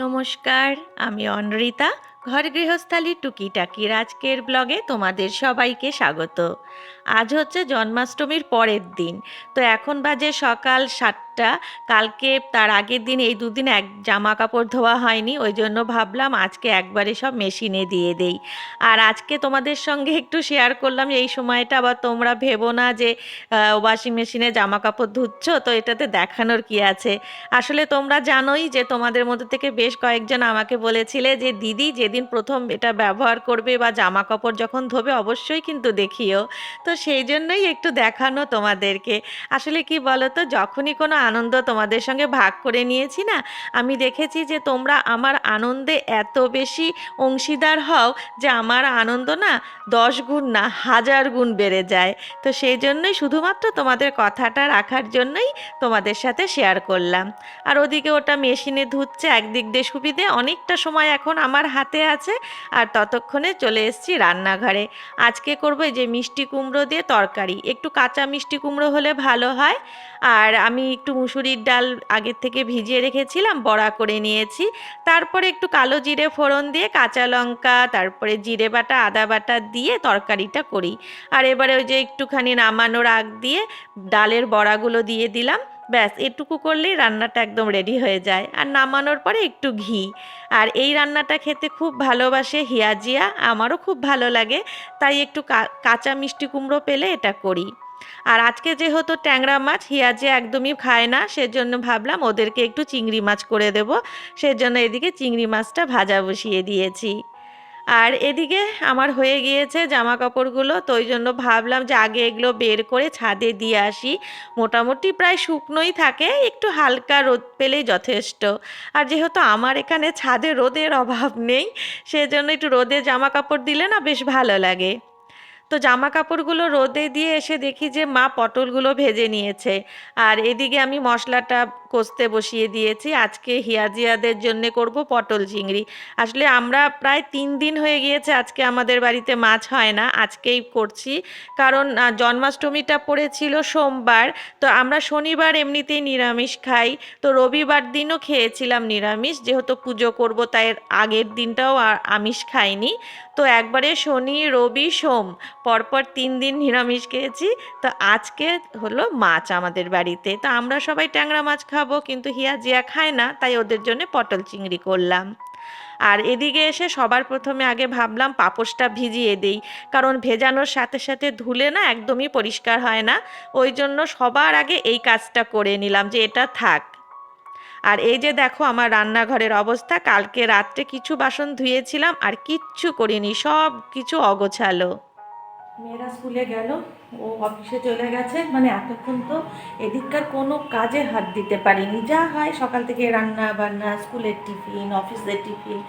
নমস্কার আমি অনরিতা ঘর গৃহস্থালী টুকিটাকির আজকের ব্লগে তোমাদের সবাইকে স্বাগত। আজ হচ্ছে জন্মাষ্টমীর পরের দিন, তো এখন বাজে সকাল সাতটা। কালকে তার আগের দিন এই দুদিন এক জামা কাপড় ধোয়া হয়নি, ওই জন্য ভাবলাম আজকে একবারে সব মেশিনে দিয়ে দেই। আর আজকে তোমাদের সঙ্গে একটু শেয়ার করলাম, এই সময়টা আবার তোমরা ভেবো না যে ওয়াশিং মেশিনে জামা কাপড় ধুচ্ছ, তো এটাতে দেখানোর কি আছে? আসলে তোমরা জানোই যে তোমাদের মধ্যে থেকে বেশ কয়েকজন আমাকে বলেছিলে যে, দিদি যেদিন প্রথম এটা ব্যবহার করবে বা জামা কাপড় যখন ধোবে অবশ্যই কিন্তু দেখিও। তো সেই জন্যই একটু দেখানো তোমাদেরকে। আসলে কি বলো তো যখনই কোনো আনন্দ তোমাদের সঙ্গে ভাগ করে নিয়েছি না, আমি দেখেছি যে তোমরা আমার আনন্দে এত বেশি অংশীদার হও যে আমার আনন্দ না দশ গুণ না হাজার গুণ বেড়ে যায়। তো সেই জন্যই শুধুমাত্র তোমাদের কথাটা রাখার জন্যই তোমাদের সাথে শেয়ার করলাম। আর ওদিকে ওটা মেশিনে ধুচ্ছে, একদিক দিয়ে সুবিধে, অনেকটা সময় এখন আমার হাতে আছে। আর ততক্ষণে চলে এসেছি রান্নাঘরে। আজকে করব যে মিষ্টি কুমড়ো দিয়ে তরকারি। একটু কাঁচা মিষ্টি কুমড়ো হলে ভালো হয়। আর আমি একটু মুসুরির ডাল আগের থেকে ভিজিয়ে রেখেছিলাম, বড়া করে নিয়েছি। তারপরে একটু কালো জিরে ফোড়ন দিয়ে কাঁচা লঙ্কা, তারপরে জিরে বাটা, আদা বাটা দিয়ে তরকারিটা করি। আর এবারে ওই যে একটুখানি নামানোর আগ দিয়ে ডালের বড়াগুলো দিয়ে দিলাম। ব্যাস, এটুকু করলেই রান্নাটা একদম রেডি হয়ে যায়। আর নামানোর পরে একটু ঘি। আর এই রান্নাটা খেতে খুব ভালোবাসে হিয়াজিয়া আমারও খুব ভালো লাগে, তাই একটু কাঁচা মিষ্টি কুমড়ো পেলে এটা করি। আর আজকে যেহেতু ট্যাংরা মাছ হিয়াজে একদমই খায় না, সেজন্য ভাবলাম ওদেরকে একটু চিংড়ি মাছ করে দেব। সেজন্য এদিকে চিংড়ি মাছটা ভাজা বসিয়ে দিয়েছি। আর এদিকে আমার হয়ে গিয়েছে জামা কাপড়গুলো তো ওই জন্য ভাবলাম যে আগে এগুলো বের করে ছাদে দিয়ে আসি। মোটামুটি প্রায় শুকনোই থাকে, একটু হালকা রোদ পেলেই যথেষ্ট। আর যেহেতু আমার এখানে ছাদে রোদের অভাব নেই, সেজন্য একটু রোদে জামা কাপড় দিলে না বেশ ভালো লাগে। তো জামা কাপড়গুলো রোদে দিয়ে এসে দেখি যে মা পটলগুলো ভেজে নিয়েছে। আর এদিকে আমি মশলাটা কষতে বসিয়ে দিয়েছি। আজকে হিয়াজিয়াদের জন্য করব পটল চিংড়ি। আসলে আমরা প্রায় তিন দিন হয়ে গিয়েছে আজকে আমাদের বাড়িতে মাছ হয় না। আজকেই করছি। কারণ জন্মাষ্টমীটা পড়েছিল সোমবার। তো আমরা শনিবার এমনিতেই নিরামিষ খাই। তো রবিবার দিনও খেয়েছিলাম নিরামিষ। যেহেতু পুজো করব, তাই আগের দিনটাও আমিষ খাইনি। তো একবারে শনি, রবি, সোম। পরপর তিন দিন নিরামিষ খেয়েছি। তো আজকে হলো মাছ আমাদের বাড়িতে। তো আমরা সবাই ট্যাংরা মাছ খাব, কিন্তু হিয়া জিয়া খায় না, তাই ওদের জন্য পটল চিংড়ি করলাম। আর এদিকে এসে সবার প্রথমে আগে ভাবলাম পাপোশটা ভিজিয়ে দেই, কারণ ভেজানোর সাথে সাথে ধুলে না একদমই পরিষ্কার হয় না। ওই জন্য সবার আগে এই কাজটা করে নিলাম যে এটা থাক। আর এই যে দেখো আমার রান্নাঘরের অবস্থা, কালকে রাত্রে কিছু বাসন ধুয়েছিলাম আর কিচ্ছু করিনি, সব কিছু অগোছালো। মেয়েরা স্কুলে গেল, ও অফিসে চলে গেছে। মানে এতক্ষণ তো এদিককার কোনো কাজে হাত দিতে পারিনি। যা হয়, সকাল থেকে রান্না বান্না স্কুলের টিফিন অফিসের টিফিন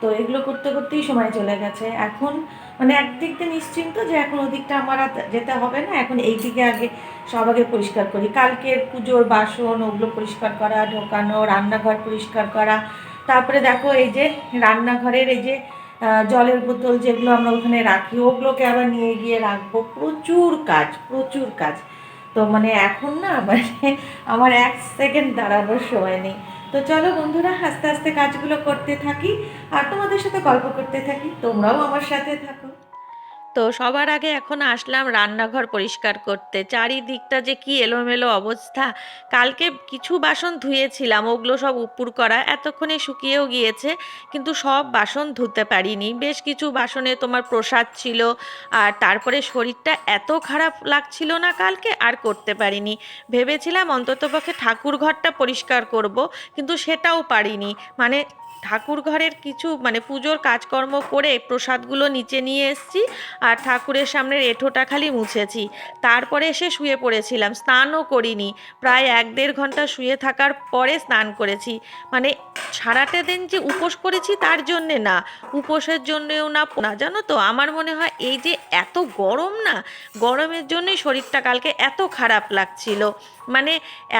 তো এগুলো করতে করতেই সময় চলে গেছে। এখন মানে একদিক দিয়ে নিশ্চিন্ত যে এখন ওদিকটা আমার আর যেতে হবে না। এখন এই দিকে আগে সব আগে পরিষ্কার করি। কালকের পুজোর বাসন, ওগুলো পরিষ্কার করা, ঢোকানো, রান্নাঘর পরিষ্কার করা। তারপরে দেখো এই যে রান্নাঘরের এই যে জলের বোতল যেগুলো আমরা ওখানে রাখি, ওগুলোকে আবার নিয়ে গিয়ে রাখব। প্রচুর কাজ প্রচুর কাজ। তো মানে এখন না মানে আমার এক সেকেন্ড দাঁড়ানোর সময় নেই। তো চলো বন্ধুরা, আস্তে আস্তে কাজগুলো করতে থাকি। আর তোমাদের সাথে গল্প করতে থাকি। তোমরাও আমার সাথে থাকো। তো সবার আগে এখন আসলাম রান্নাঘর পরিষ্কার করতে। চারিদিকটা যে কি এলোমেলো অবস্থা। কালকে কিছু বাসন ধুয়েছিলাম, ওগুলো সব উপুর করা। এতক্ষণে শুকিয়েও গিয়েছে, কিন্তু সব বাসন ধুতে পারিনি। বেশ কিছু বাসনে তোমার প্রসাদ ছিল, আর তারপরে শরীরটা এত খারাপ লাগছিল না কালকে, আর করতে পারিনি। ভেবেছিলাম অন্ততপক্ষে ঠাকুর ঘরটা পরিষ্কার করব, কিন্তু সেটাও পারিনি। মানে ঠাকুর ঘরের কিছু মানে পুজোর কাজকর্ম করে প্রসাদগুলো নিচে নিয়ে এসছি আর ঠাকুরের সামনের এঁঠোটা খালি মুছেছি। তারপরে এসে শুয়ে পড়েছিলাম, স্নানও করিনি। প্রায় এক দেড় ঘণ্টা শুয়ে থাকার পরে স্নান করেছি। মানে সারাটা দিন যে উপোস করেছি তার জন্যে না, উপোসের জন্যেও না না, জানো তো? আমার মনে হয় এই যে এত গরম না, গরমের জন্যই শরীরটা কালকে এত খারাপ লাগছিল। মানে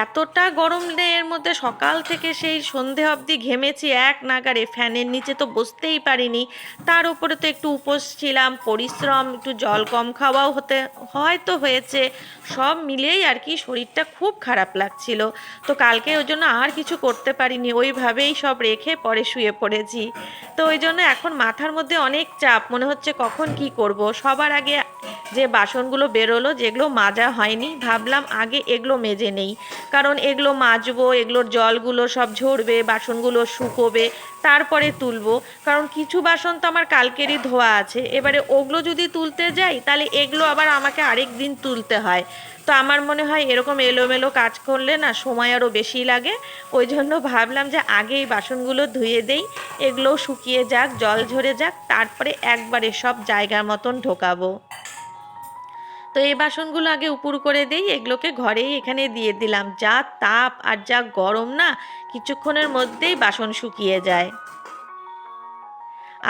এতটা গরম এর মধ্যে সকাল থেকে সেই সন্ধে অবধি ঘেমেছি এক নাগারে। ফ্যানের নিচে তো বসতেই পারিনি। তার উপরে তো একটু উপোস ছিলাম, পরিশ্রম, একটু জল কম খাওয়াও হতে, হয়তো হয়েছে। সব মিলেই আর কি শরীরটা খুব খারাপ লাগছিল। তো কালকে ওই জন্য আর কিছু করতে পারিনি। ওইভাবেই সব রেখে পরে শুয়ে পড়েছি। তো ওই জন্য এখন মাথার মধ্যে অনেক চাপ। মনে হচ্ছে কখন কি করব? সবার আগে যে বাসনগুলো বেরোলো, যেগুলো মাজা হয়নি, ভাবলাম আগে এগুলো মেজে নেই। কারণ এগুলো মাজবো, এগুলোর জলগুলো সব ঝরবে, বাসনগুলো শুকোবে, তারপরে তুলবো। কারণ কিছু বাসন তো আমার কালকেরই ধোয়া আছে। এবারে ওগুলো যদি তুলতে যাই, তাহলে এগুলো আবার আমাকে আরেক দিন তুলতে হয়। তো আমার মনে হয় এরকম এলোমেলো কাজ করলে না সময় আরও বেশি লাগে। ওই জন্য ভাবলাম যে আগেই বাসনগুলো ধুয়ে দেই, এগুলোও শুকিয়ে যাক, জল ঝরে যাক, তারপরে একবারে সব জায়গার মতন ঢোকাবো। তো এই বাসনগুলো আগে উপুর করে দেই, এগুলোকে ঘরেই এখানে দিয়ে দিলাম। যা তাপ আর যা গরম না, কিছুক্ষণের মধ্যেই বাসন শুকিয়ে যায়।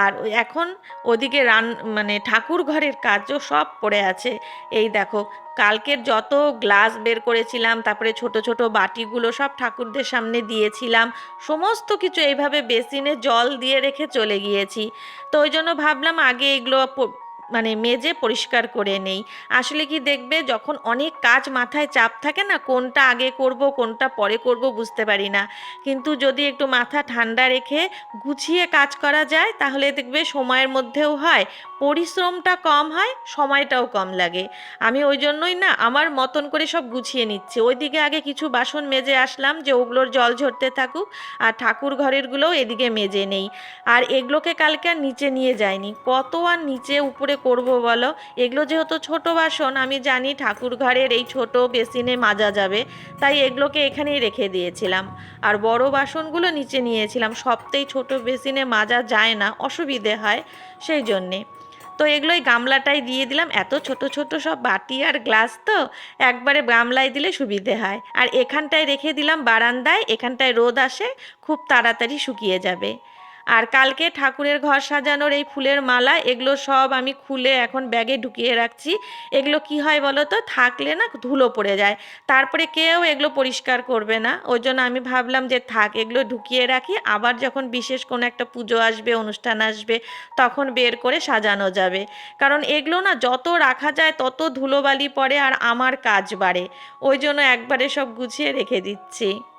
আর এখন ওদিকে রান মানে ঠাকুর ঘরের কাজও সব পড়ে আছে। এই দেখো, কালকের যত গ্লাস বের করেছিলাম, তারপরে ছোট ছোট বাটিগুলো সব ঠাকুরদের সামনে দিয়েছিলাম, সমস্ত কিছু এইভাবে বেসিনে জল দিয়ে রেখে চলে গিয়েছি। তো ওই জন্য ভাবলাম আগে এগুলো মানে মেজে পরিষ্কার করে নেই। আসলে কি দেখবে, যখন অনেক কাজ মাথায় চাপ থাকে না, কোনটা আগে করব, কোনটা পরে করব বুঝতে পারি না। কিন্তু যদি একটু মাথা ঠান্ডা রেখে গুছিয়ে কাজ করা যায়, তাহলে দেখবে সময়ের মধ্যেও হয়, পরিশ্রমটা কম হয়, সময়টাও কম লাগে। আমি ওই জন্যই না, আমার মতন করে সব গুছিয়ে নিচ্ছি। ওইদিকে আগে কিছু বাসন মেজে আসলাম যে ওগুলোর জল ঝরতে থাকুক, আর ঠাকুর ঘরেরগুলোও এদিকে মেজে নেই। আর এগুলোকে কালকে আর নিচে নিয়ে যায়নি কত আর নিচে উপরে করব বলো? এগুলো যেহেতু ছোট বাসন, আমি জানি ঠাকুর ঘরের এই ছোট বেসিনে মাজা যাবে, তাই এগুলোকে এখানেই রেখে দিয়েছিলাম। আর বড় বাসনগুলো নিচে নিয়েছিলাম, সবতেই ছোট বেসিনে মাজা যায় না, অসুবিধে হয় সেই জন্যে। তো এগুলোই গামলাটাই দিয়ে দিলাম, এত ছোট ছোট সব বাটি আর গ্লাস তো, একবারে গামলায় দিলে সুবিধে হয়। আর এখানটায় রেখে দিলাম বারান্দায়, এখানটায় রোদ আসে, খুব তাড়াতাড়ি শুকিয়ে যাবে। আর কালকে ঠাকুরের ঘর সাজানোর এই ফুলের মালা, এগুলো সব আমি খুলে এখন ব্যাগে ঢুকিয়ে রাখছি। এগুলো কি হয় বলো তো? থাকলে না ধুলো পড়ে যায়। তারপরে কেউ এগুলো পরিষ্কার করবে না। ওই জন্য আমি ভাবলাম যে থাক, এগুলো ঢুকিয়ে রাখি। আবার যখন বিশেষ কোনো একটা পুজো আসবে, অনুষ্ঠান আসবে, তখন বের করে সাজানো যাবে। কারণ এগুলো না যত রাখা যায়, তত ধুলোবালি পড়ে আর আমার কাজ বাড়ে। ওই জন্য একবারে সব গুছিয়ে রেখে দিচ্ছি।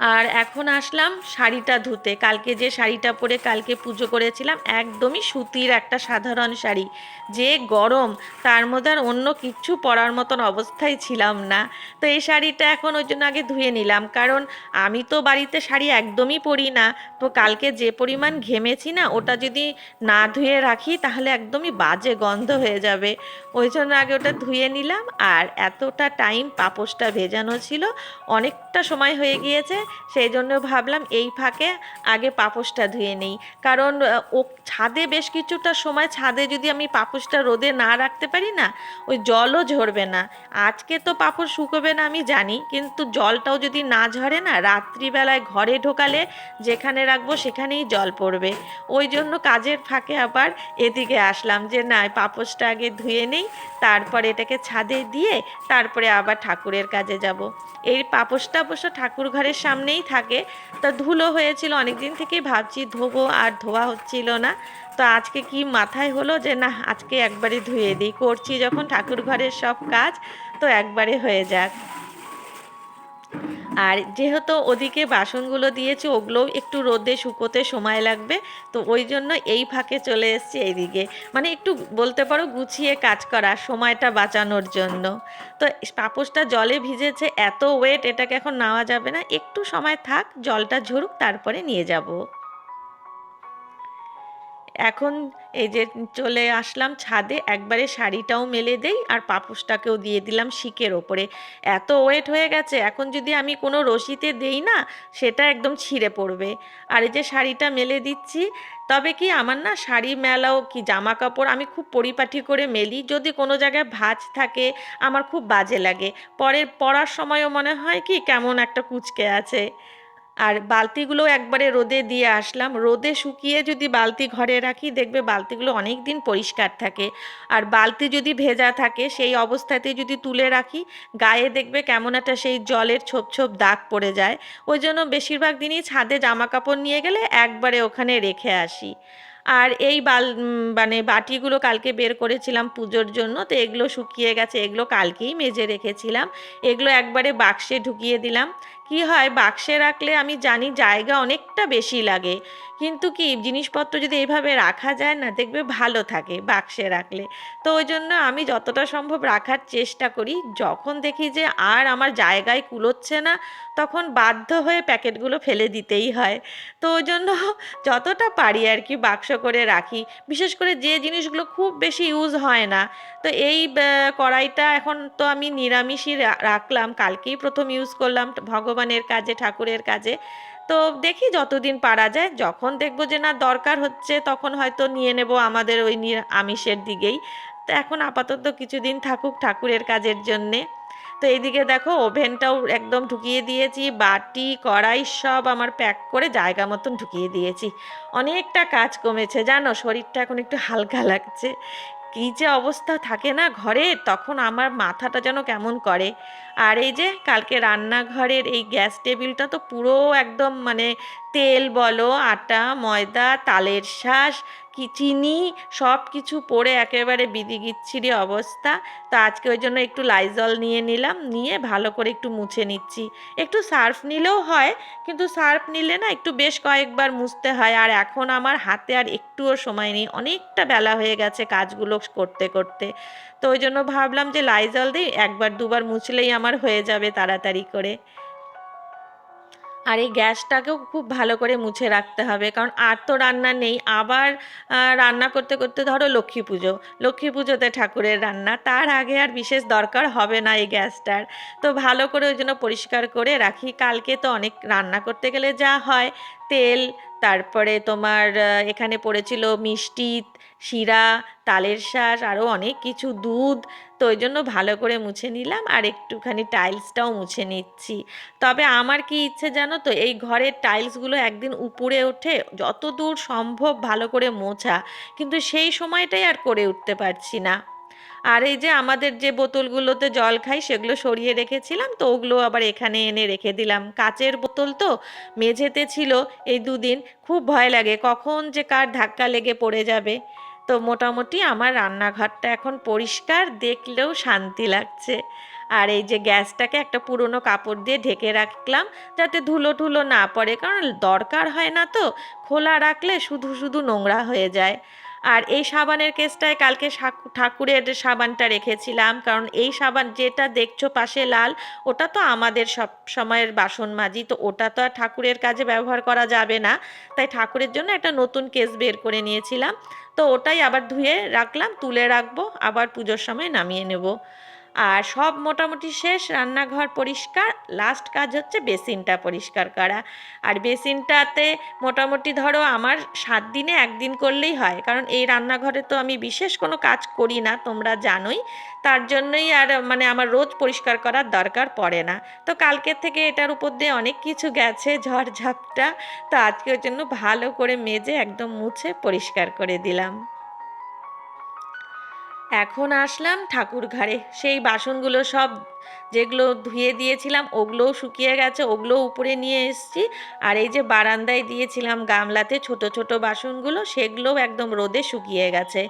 আর এখন আসলাম শাড়িটা ধুতে। কালকে যে শাড়িটা পরে কালকে পুজো করেছিলাম, একদমই সুতির একটা সাধারণ শাড়ি। যে গরম, তার মধ্যে আর অন্য কিচ্ছু পরার মতন অবস্থায় ছিলাম না। তো এই শাড়িটা এখন ওই জন্য আগে ধুয়ে নিলাম। কারণ আমি তো বাড়িতে শাড়ি একদমই পরি না। তো কালকে যে পরিমাণ ঘেমেছি না, ওটা যদি না ধুয়ে রাখি, তাহলে একদমই বাজে গন্ধ হয়ে যাবে। ওই জন্য আগে ওটা ধুয়ে নিলাম। আর এতটা টাইম পাপোশটা ভেজানো ছিল, অনেকটা সময় হয়ে গিয়েছে। সেই জন্য ভাবলাম এই ফাঁকে আগে পাপোশটা ধুয়ে নিই। কারণ ও ছাদে বেশ কিছুটা সময় ছাদে যদি আমি পাপোশটা রোদে না রাখতে পারি না, ওই জলও ঝরবে না। আজকে তো পাপড় শুকোবে না আমি জানি, কিন্তু জলটাও যদি না ঝরে না, রাত্রিবেলায় ঘরে ঢোকালে যেখানে রাখব সেখানেই জল পড়বে। ওই জন্য কাজের ফাঁকে আবার এদিকে আসলাম যে, না পাপোশটা আগে ধুয়ে নেই, তারপরে এটাকে ছাদে দিয়ে তারপরে আবার ঠাকুরের কাজে যাব। এই পাপোশটা অবশ্য ঠাকুর ঘরের সামনেই থাকে। তা ধুলো হয়েছিল অনেক দিন থেকেই ভাবছি ধোবো আর ধোয়া হচ্ছিল না। তো আজকে কি মাথায় হলো যে, না, আজকে একবারে ধুয়ে দিই। করছি যখন ঠাকুর ঘরের সব কাজ, তো একবারে হয়ে যাক। আর যেহেতু ওদিকে বাসনগুলো দিয়েছি, ওগুলো একটু রোদে শুকোতে সময় লাগবে, তো ওই জন্য এই ফাঁকে চলে এসছি এইদিকে। মানে একটু বলতে পারো গুছিয়ে কাজ করা, সময়টা বাঁচানোর জন্য। তো পাপোসটা জলে ভিজেছে, এত ওয়েট এটাকে এখন নেওয়া যাবে না। একটু সময় থাক, জলটা ঝরুক, তারপরে নিয়ে যাব। এখন এই যে চলে আসলাম ছাদে, একবারে শাড়িটাও মেলে দেই আর পাপোশটাকেও দিয়ে দিলাম শিকের ওপরে। এত ওয়েট হয়ে গেছে, এখন যদি আমি কোনো রশিতে দেই না, সেটা একদম ছিঁড়ে পড়বে। আর এই যে শাড়িটা মেলে দিচ্ছি, তবে কি আমার না শাড়ি মেলাও কি জামা কাপড় আমি খুব পরিপাটি করে মেলি, যদি কোনো জায়গায় ভাঁজ থাকে, আমার খুব বাজে লাগে। পরে পরার সময়ও মনে হয় কি কেমন একটা কুচকে আছে। আর বালতিগুলো একবারে রোদে দিয়ে আসলাম। রোদে শুকিয়ে যদি বালতি ঘরে রাখি, দেখবে বালতিগুলো অনেক দিন পরিষ্কার থাকে। আর বালতি যদি ভেজা থাকে, সেই অবস্থাতে যদি তুলে রাখি, গায়ে দেখবে কেমন একটা সেই জলের ছোপ ছোপ দাগ পড়ে যায়। ওই জন্য বেশিরভাগ দিনই ছাদে জামা কাপড় নিয়ে গেলে একবারে ওখানে রেখে আসি। আর এই বাল মানে বাটিগুলো কালকে বের করেছিলাম পুজোর জন্য, তো এগুলো শুকিয়ে গেছে। এগুলো কালকেই মেজে রেখেছিলাম। এগুলো একবারে বাক্সে ঢুকিয়ে দিলাম। কি হয়, বাক্সে রাখলে আমি জানি জায়গা অনেকটা বেশি লাগে। কিন্তু কি, জিনিসপত্র যদি এইভাবে রাখা যায় না, দেখবে ভালো থাকে বাক্সে রাখলে। তো ওই জন্য আমি যতটা সম্ভব রাখার চেষ্টা করি। যখন দেখি যে আর আমার জায়গায় কুলোচ্ছে না, তখন বাধ্য হয়ে প্যাকেটগুলো ফেলে দিতেই হয়। তো ওই জন্য যতটা পারি আর কি বাক্স করে রাখি। বিশেষ করে যে জিনিসগুলো খুব বেশি ইউজ হয় না। তো এই কড়াইটা এখন তো আমি নিরামিষই রাখলাম। কালকেই প্রথম ইউজ করলাম ভগবানের কাজে, ঠাকুরের কাজে। তো দেখি যতদিন পারা যায়, যখন দেখব যে না দরকার হচ্ছে, তখন হয়তো নিয়ে নেব আমাদের ওই আমিষের দিকেই। তো এখন আপাতত কিছুদিন থাকুক ঠাকুরের কাজের জন্যে। তো এইদিকে দেখো ওভেনটাও একদম ঢুকিয়ে দিয়েছি, বাটি, কড়াই সব আমার প্যাক করে জায়গা মতন ঢুকিয়ে দিয়েছি। অনেকটা কাজ কমেছে, জানো শরীরটা এখন একটু হালকা লাগছে। কী যে অবস্থা থাকে না ঘরে, তখন আমার মাথাটা যেন কেমন করে। আর এই যে কালকে রান্নাঘরের এই গ্যাস টেবিলটা তো পুরো একদম মানে তেল বলো, আটা, ময়দা, তালের শাঁস, কি চিনি, সব কিছু পরে একেবারে বিদিগিচ্ছিরি অবস্থা। তো আজকে ওই জন্য একটু লাইজল নিয়ে নিলাম, নিয়ে ভালো করে একটু মুছে নিচ্ছি। একটু সার্ফ নিলেও হয়, কিন্তু সার্ফ নিলে না একটু বেশ কয়েকবার মুছতে হয়। আর এখন আমার হাতে আর একটুও সময় নেই, অনেকটা বেলা হয়ে গেছে কাজগুলো করতে করতে। তো ওই জন্য ভাবলাম যে লাইজল দিই, একবার দুবার মুছলেই আমার হয়ে যাবে তাড়াতাড়ি করে। আর এই গ্যাসটাকেও খুব ভালো করে মুছে রাখতে হবে। কারণ আর তো রান্না নেই। আবার রান্না করতে করতে ধরো লক্ষ্মী পুজো। লক্ষ্মী পুজোতে ঠাকুরের রান্না। তার আগে আর বিশেষ দরকার হবে না এই গ্যাসটার। তো ভালো করে ওই জন্য পরিষ্কার করে রাখি। কালকে তো অনেক রান্না করতে গেলে যা হয়, তেল তারপরে তোমার এখানে পড়েছিল মিষ্টি, শিরা, তালের শাঁস আরও অনেক কিছু, দুধ। তো ওই জন্য ভালো করে মুছে নিলাম আর একটুখানি টাইলসটাও মুছে নিচ্ছি। তবে আমার কি ইচ্ছে জানো তো, এই ঘরের টাইলসগুলো একদিন উপরে ওঠে যত দূর সম্ভব ভালো করে মোছা। কিন্তু সেই সময়টাই আর করে উঠতে পারছি না। আর এই যে আমাদের যে বোতলগুলোতে জল খাই, সেগুলো সরিয়ে রেখেছিলাম, তো ওগুলো আবার এখানে এনে রেখে দিলাম। কাচের বোতল তো মেঝেতে ছিল এই দুদিন, খুব ভয় লাগে কখন যে কার ধাক্কা লেগে পড়ে যাবে। তো মোটামুটি আমার রান্নাঘরটা এখন পরিষ্কার, দেখলেও শান্তি লাগছে। আর এই যে গ্যাসটাকে একটা পুরনো কাপড় দিয়ে ঢেকে রাখলাম, যাতে ধুলো ঠুলো না পড়ে, কারণ দরকার হয় না তো, খোলা রাখলে শুধু শুধু নোংরা হয়ে যায়। আর এই সাবানের কেসটায় কালকে ঠাকুরের সাবানটা রেখেছিলাম, কারণ এই সাবান যেটা দেখছ পাশে লাল, ওটা তো আমাদের সব সময়ের বাসন মাজি, তো ওটা তো আর ঠাকুরের কাজে ব্যবহার করা যাবে না। তাই ঠাকুরের জন্য একটা নতুন কেস বের করে নিয়েছিলাম। তো ওটাই আবার ধুয়ে রাখলাম, তুলে রাখব, আবার পুজোর সময় নামিয়ে নেব। আর সব মোটামুটি শেষ, রান্নাঘর পরিষ্কার লাস্ট কাজ হচ্ছে বেসিনটা পরিষ্কার করা। আর বেসিনটাতে মোটামুটি ধরো আমার সাত দিনে একদিন করলেই হয়, কারণ এই রান্নাঘরে তো আমি বিশেষ কোনো কাজ করি না, তোমরা জানোই। তার জন্যই আর মানে আমার রোজ পরিষ্কার করার দরকার পড়ে না। তো কালকের থেকে এটার উপর দিয়ে অনেক কিছু গেছে, ঝড়ঝাপটা। তো আজকের জন্য ভালো করে মেজে একদম মুছে পরিষ্কার করে দিলাম। এখন আসলাম ঠাকুর ঘরে সেই বাসনগুলো সব যেগুলো ধুয়ে দিয়েছিলাম ওগুলোও শুকিয়ে গেছে, ওগুলোও উপরে নিয়ে এসছি। আর এই যে বারান্দায় দিয়েছিলাম গামলাতে ছোট ছোট বাসনগুলো, সেগুলোও একদম রোদে শুকিয়ে গেছে।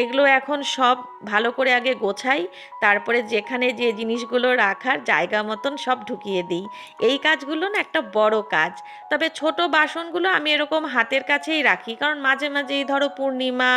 এগুলো এখন সব ভালো করে আগে গোছাই, তারপরে যেখানে যে জিনিসগুলো রাখার জায়গা মতন সব ঢুকিয়ে দিই। এই কাজগুলো না একটা বড় কাজ। তবে ছোট বাসনগুলো আমি এরকম হাতের কাছেই রাখি, কারণ মাঝে মাঝেই ধরো পূর্ণিমা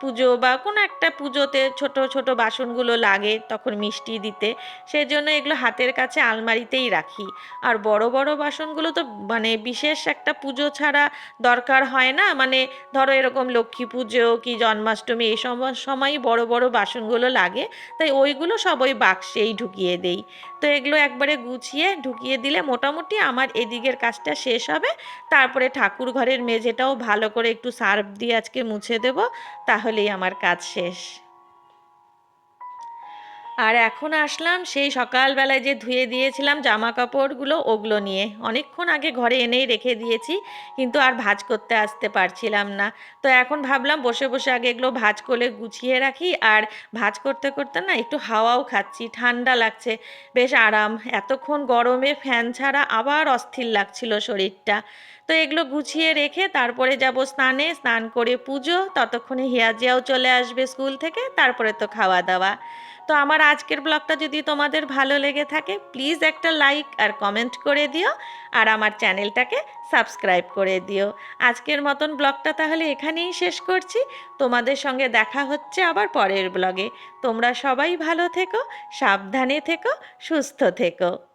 পুজো বা কোনো একটা পুজোতে ছোট ছোট বাসনগুলো লাগে তখন মিষ্টি দিতে। সেই জন্য এগুলো হাতের কাছে আলমারিতেই রাখি। আর বড় বড় বাসনগুলো তো মানে বিশেষ একটা পুজো ছাড়া দরকার হয় না। মানে ধরো এরকম লক্ষ্মী পুজো কি জন্মাষ্টমী এই সময় বড় বড় বাসনগুলো লাগে। তাই ওইগুলো সব ওই বাক্সেই ঢুকিয়ে দেই। তো এগুলো একবারে গুছিয়ে ঢুকিয়ে দিলে মোটামুটি আমার এদিকের কাজটা শেষ হবে। তারপরে ঠাকুর ঘরের মেঝেটাও ভালো করে একটু সার্ফ দিয়ে আজকে মুছে দেব। তাহলেই আমার কাজ শেষ। আর এখন আসলাম সেই সকালবেলায় যে ধুয়ে দিয়েছিলাম জামা কাপড়গুলো ওগুলো নিয়ে। অনেকক্ষণ আগে ঘরে এনেই রেখে দিয়েছি, কিন্তু আর ভাজ করতে আসতে পারছিলাম না। তো এখন ভাবলাম বসে বসে আগে এগুলো ভাজ করে গুছিয়ে রাখি আর ভাজ করতে করতে না একটু হাওয়াও খাচ্ছি, ঠান্ডা লাগছে। বেশ আরাম, এতক্ষণ গরমে ফ্যান ছাড়া আবার অস্থির লাগছিল শরীরটা। তো এগুলো গুছিয়ে রেখে তারপরে যাব স্নানে, স্নান করে পুজো, ততক্ষণে হিয়াজিয়াও চলে আসবে স্কুল থেকে, তারপরে তো খাওয়া দাওয়া। তো আমার আজকের ব্লগটা যদি তোমাদের ভালো লেগে থাকে প্লিজ একটা লাইক আর কমেন্ট করে দিও আর আমার চ্যানেলটাকে সাবস্ক্রাইব করে দিও। আজকের মতন ব্লগটা তাহলে এখানেই শেষ করছি। তোমাদের সঙ্গে দেখা হচ্ছে আবার পরের ব্লগে। তোমরা সবাই ভালো থেকো, সাবধানে থেকো, সুস্থ থেকো।